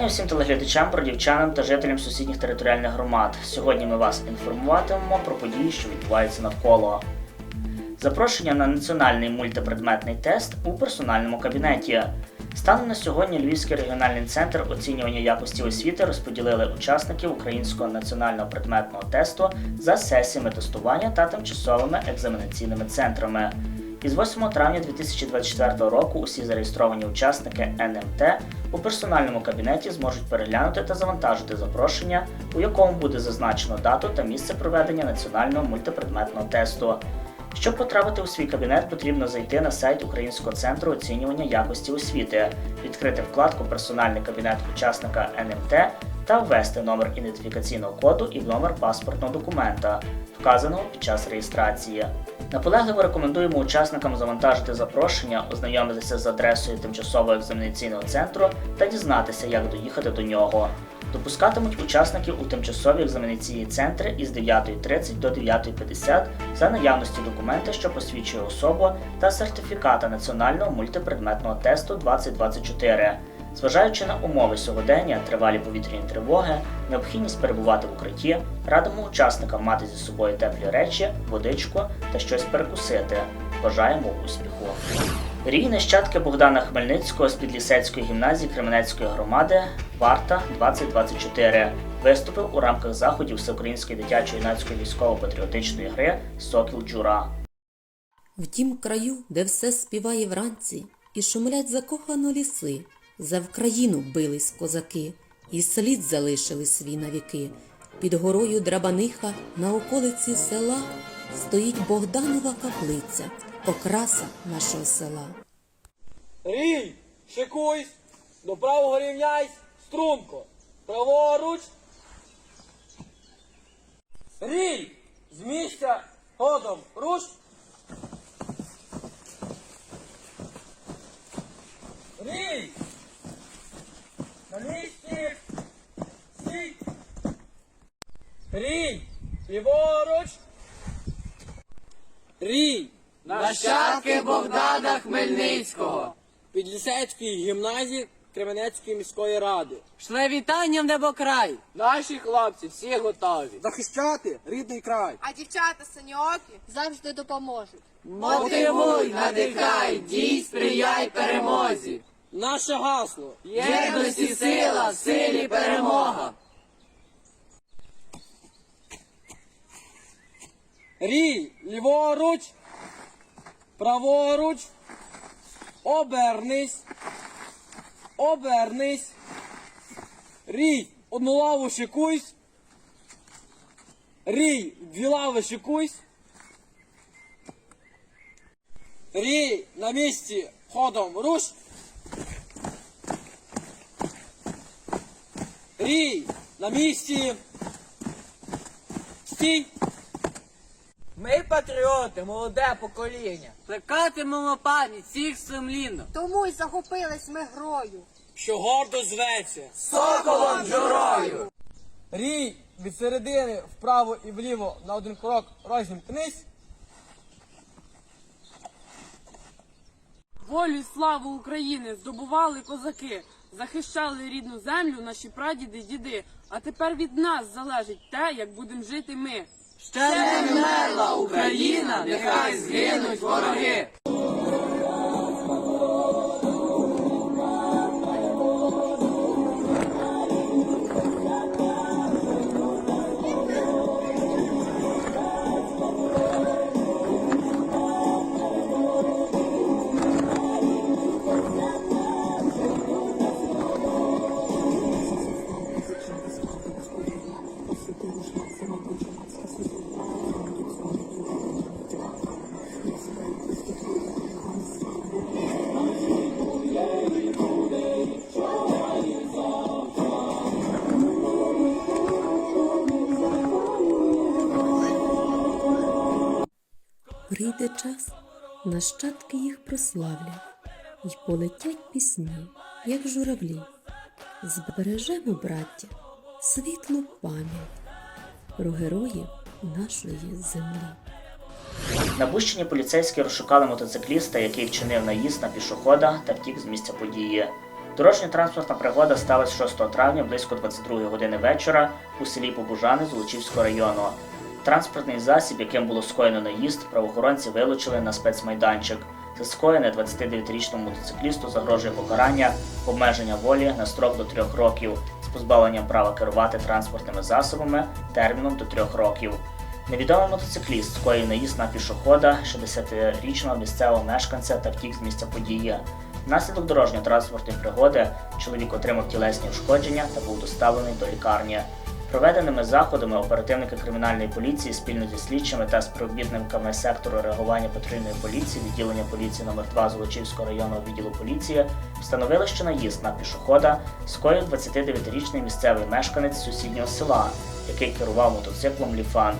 Вітання всім телеглядачам, продівчанам та жителям сусідніх територіальних громад. Сьогодні ми вас інформуватимемо про події, що відбуваються навколо. Запрошення на національний мультипредметний тест у персональному кабінеті. Станом на сьогодні Львівський регіональний центр оцінювання якості освіти розподілили учасників українського національного предметного тесту за сесіями тестування та тимчасовими екзаменаційними центрами. Із 8 травня 2024 року усі зареєстровані учасники НМТ у персональному кабінеті зможуть переглянути та завантажити запрошення, у якому буде зазначено дату та місце проведення національного мультипредметного тесту. Щоб потрапити у свій кабінет, потрібно зайти на сайт Українського центру оцінювання якості освіти, відкрити вкладку Персональний кабінет учасника НМТ та ввести номер ідентифікаційного коду і номер паспортного документа, вказаного під час реєстрації. Наполегливо рекомендуємо учасникам завантажити запрошення, ознайомитися з адресою тимчасового екзаменаційного центру та дізнатися, як доїхати до нього. Допускатимуть учасників у тимчасові екзаменаційні центри із 9.30 до 9.50 за наявності документа, що посвідчує особу, та сертифіката національного мультипредметного тесту 2024. Зважаючи на умови сьогодення, тривалі повітряні тривоги, необхідність перебувати в укритті, радимо учасникам мати зі собою теплі речі, водичку та щось перекусити. Бажаємо успіху! Рій нащадки Богдана Хмельницького з Підлісецької гімназії Кременецької громади Варта 2024 виступив у рамках заходів Всеукраїнської дитячо-юнацької військово-патріотичної гри Сокіл Джура. В тім краю, де все співає вранці, і шумлять закохано ліси, за Вкраїну бились козаки, і слід залишили свій навіки. Під горою Драбаниха на околиці села стоїть Богданова каплиця, окраса нашого села. Рій, шикуйсь, до правого рівняйсь, струнко, праворуч. Рій, з місця, ходом, руш. Рій, місці, стій. Рій, ліворуч. Рій, Нащадки Богдана Хмельницького. Підлісецької гімназії Кременецької міської ради. Шле вітання в небокрай. Наші хлопці всі готові. Захищати рідний край. А дівчата синьокі завжди допоможуть. Мотивуй, надихай, дій, сприяй перемозі. Наше гасло. Єдності сила, в силі перемога. Рій, ліворуч, праворуч, обернись, обернись. Рій, одну лаву шикуйсь. Рій, дві лави шикуйсь. Рій, на місці, ходом руш. Рій, на місці. Стій. Ми патріоти, молоде покоління. Плекатимемо пам'ять всіх сумлінно. Тому й захопились ми грою. що гордо зветься. Соколом журою. Рій від середини вправо і вліво на один крок розімкнись. Волю й славу України здобували козаки, захищали рідну землю наші прадіди діди. А тепер від нас залежить те, як будемо жити ми. Ще не вмерла Україна, нехай згинуть вороги. Час, нащадки їх прославлять, й полетять пісні, як журавлі. Збережемо, браття, світлу пам'ять про героїв нашої землі. На Бущині поліцейські розшукали мотоцикліста, який вчинив наїзд на пішохода та втік з місця події. Дорожньо-транспортна пригода сталася 6 травня близько 22 години вечора у селі Побужани Золочівського району. Транспортний засіб, яким було скоєно наїзд, правоохоронці вилучили на спецмайданчик. За скоєне 29-річному мотоциклісту загрожує покарання, обмеження волі на строк до трьох років з позбавленням права керувати транспортними засобами терміном до трьох років. Невідомий мотоцикліст скоїв наїзд на пішохода 60-річного місцевого мешканця та втік з місця події. Внаслідок дорожньо-транспортної пригоди чоловік отримав тілесні ушкодження та був доставлений до лікарні. Проведеними заходами оперативники кримінальної поліції спільно зі слідчими та співробітниками сектору реагування патрульної поліції відділення поліції номер 2 Золочівського районного відділу поліції встановили, що наїзд на пішохода скоїв 29-річний місцевий мешканець сусіднього села, який керував мотоциклом Ліфан.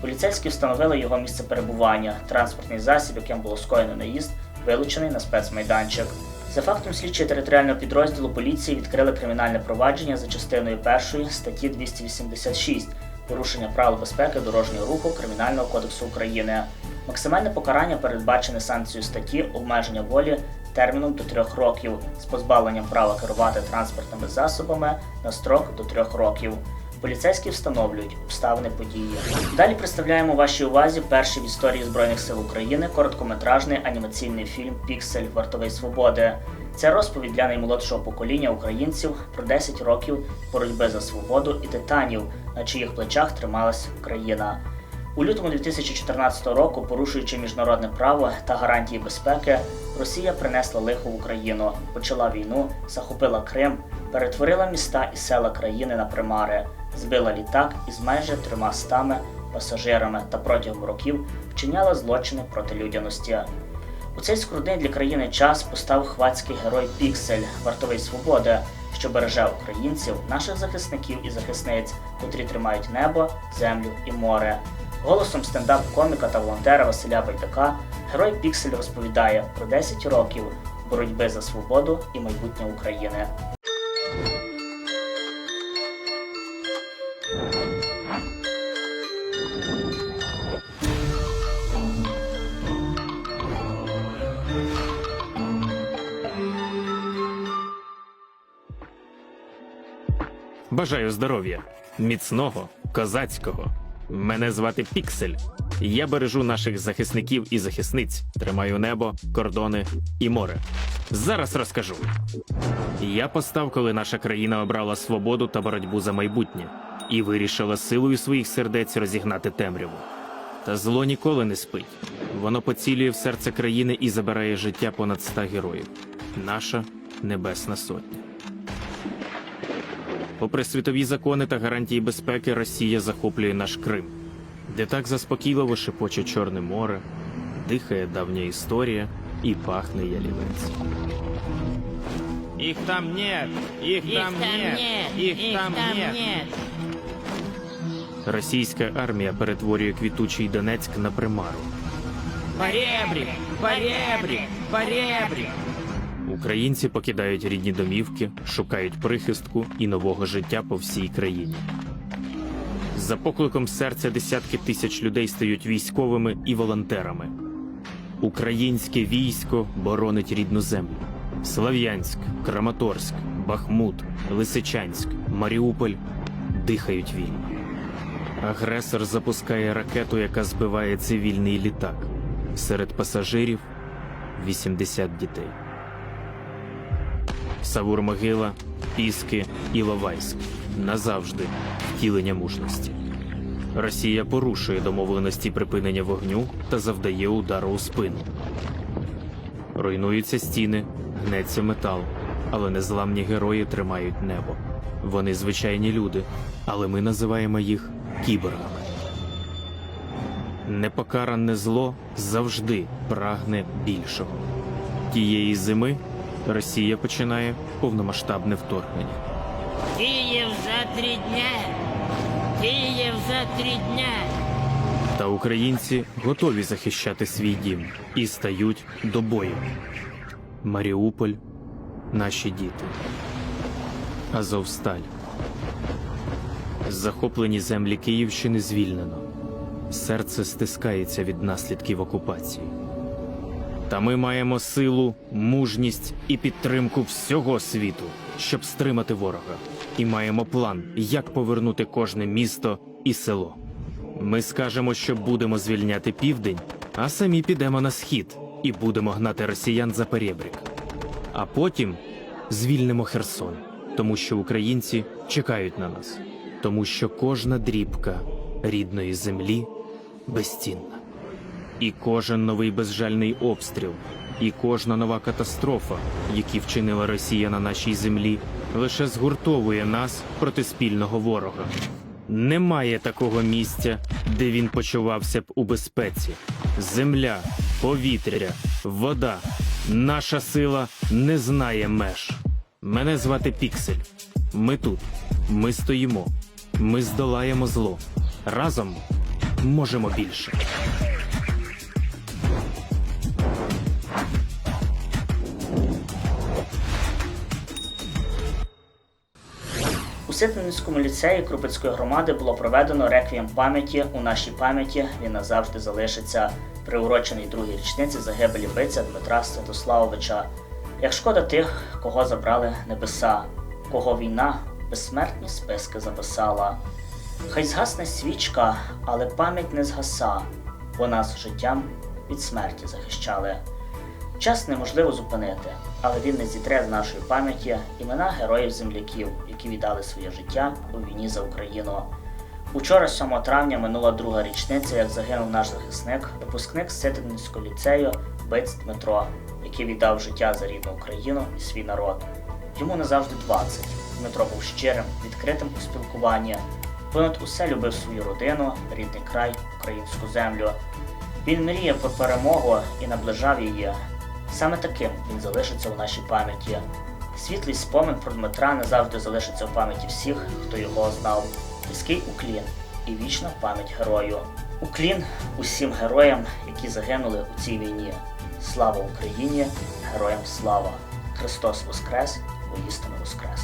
Поліцейські встановили його місце перебування. Транспортний засіб, яким було скоєно наїзд, вилучений на спецмайданчик. За фактом слідчі територіального підрозділу поліції відкрили кримінальне провадження за частиною 1 статті 286 порушення правил безпеки дорожнього руху Кримінального кодексу України. Максимальне покарання передбачене санкцією статті обмеження волі терміном до трьох років з позбавленням права керувати транспортними засобами на строк до трьох років. Поліцейські встановлюють обставини події. Далі представляємо вашій увазі перший в історії Збройних сил України короткометражний анімаційний фільм Піксель Вартовий свободи. Це розповідь для наймолодшого покоління українців про 10 років боротьби за свободу і титанів, на чиїх плечах трималась Україна. У лютому 2014 року, порушуючи міжнародне право та гарантії безпеки, Росія принесла лихо в Україну, почала війну, захопила Крим, перетворила міста і села країни на примари, збила літак із майже трьома стами пасажирами та протягом років вчиняла злочини проти людяності. У цей скрутний для країни час постав хвацький герой Піксель, вартовий свободи, що береже українців, наших захисників і захисниць, котрі тримають небо, землю і море. Голосом стендап-коміка та волонтера Василя Байдака герой Піксель розповідає про 10 років боротьби за свободу і майбутнє України. Бажаю здоров'я, міцного, козацького. Мене звати Піксель. Я бережу наших захисників і захисниць, тримаю небо, кордони і море. Зараз розкажу. Я постав, коли наша країна обрала свободу та боротьбу за майбутнє і вирішила силою своїх сердець розігнати темряву. Та зло ніколи не спить. Воно поцілює в серце країни і забирає життя понад ста героїв. Наша небесна сотня. Попри світові закони та гарантії безпеки, Росія захоплює наш Крим, де так заспокійливо шепоче Чорне море, дихає давня історія і пахне ялівець. Їх там нет! Їх, там, нет! Їх, там, нет! Російська армія перетворює квітучий Донецьк на примару. Поребрік! Поребрік! Поребрік! Українці покидають рідні домівки, шукають прихистку і нового життя по всій країні. За покликом серця десятки тисяч людей стають військовими і волонтерами. Українське військо боронить рідну землю. Слав'янськ, Краматорськ, Бахмут, Лисичанськ, Маріуполь дихають вільно. Агресор запускає ракету, яка збиває цивільний літак. Серед пасажирів 80 дітей. Савур-Могила, Піски, Іловайськ назавжди втілення мужності. Росія порушує домовленості припинення вогню та завдає удару у спину. Руйнуються стіни, гнеться метал, але незламні герої тримають небо. Вони звичайні люди, але ми називаємо їх кіборгами. Непокаране зло завжди прагне більшого. Тієї зими Росія починає повномасштабне вторгнення. Київ за три дня. Київ за три дня. Та українці готові захищати свій дім і стають до бою. Маріуполь, наші діти. Азовсталь. Захоплені землі Київщини звільнено. Серце стискається від наслідків окупації. Та ми маємо силу, мужність і підтримку всього світу, щоб стримати ворога. І маємо план, як повернути кожне місто і село. Ми скажемо, що будемо звільняти південь, а самі підемо на схід і будемо гнати росіян за перебрік. А потім звільнимо Херсон, тому що українці чекають на нас, тому що кожна дрібка рідної землі безцінна. І кожен новий безжальний обстріл, і кожна нова катастрофа, які вчинила Росія на нашій землі, лише згуртовує нас проти спільного ворога. Немає такого місця, де він почувався б у безпеці. Земля, повітря, вода. Наша сила не знає меж. Мене звати Піксель. Ми тут. Ми стоїмо. Ми здолаємо зло. Разом можемо більше. Ситницькому ліцеї Крупицької громади було проведено реквієм пам'яті у нашій пам'яті. Він назавжди залишиться приурочений другій річниці загибелі биця Дмитра Святославовича. Як шкода тих, кого забрали небеса, кого війна безсмертні списки записала. Хай згасне свічка, але пам'ять не згаса, бо нас життям від смерті захищали. Час неможливо зупинити, але він не зітре з нашої пам'яті імена героїв-земляків, які віддали своє життя у війні за Україну. Учора, 7 травня, минула друга річниця, як загинув наш захисник, випускник Ситинського ліцею Биць Дмитро, який віддав життя за рідну Україну і свій народ. Йому назавжди 20. Дмитро був щирим, відкритим у спілкуванні. Понад усе любив свою родину, рідний край, українську землю. Він мріяв про перемогу і наближав її. Саме таким він залишиться у нашій пам'яті. Світлий спомин про Дмитра назавжди залишиться в пам'яті всіх, хто його знав. Низький уклін і вічна пам'ять герою. Уклін усім героям, які загинули у цій війні. Слава Україні! Героям слава! Христос Воскрес! Воістину Воскрес!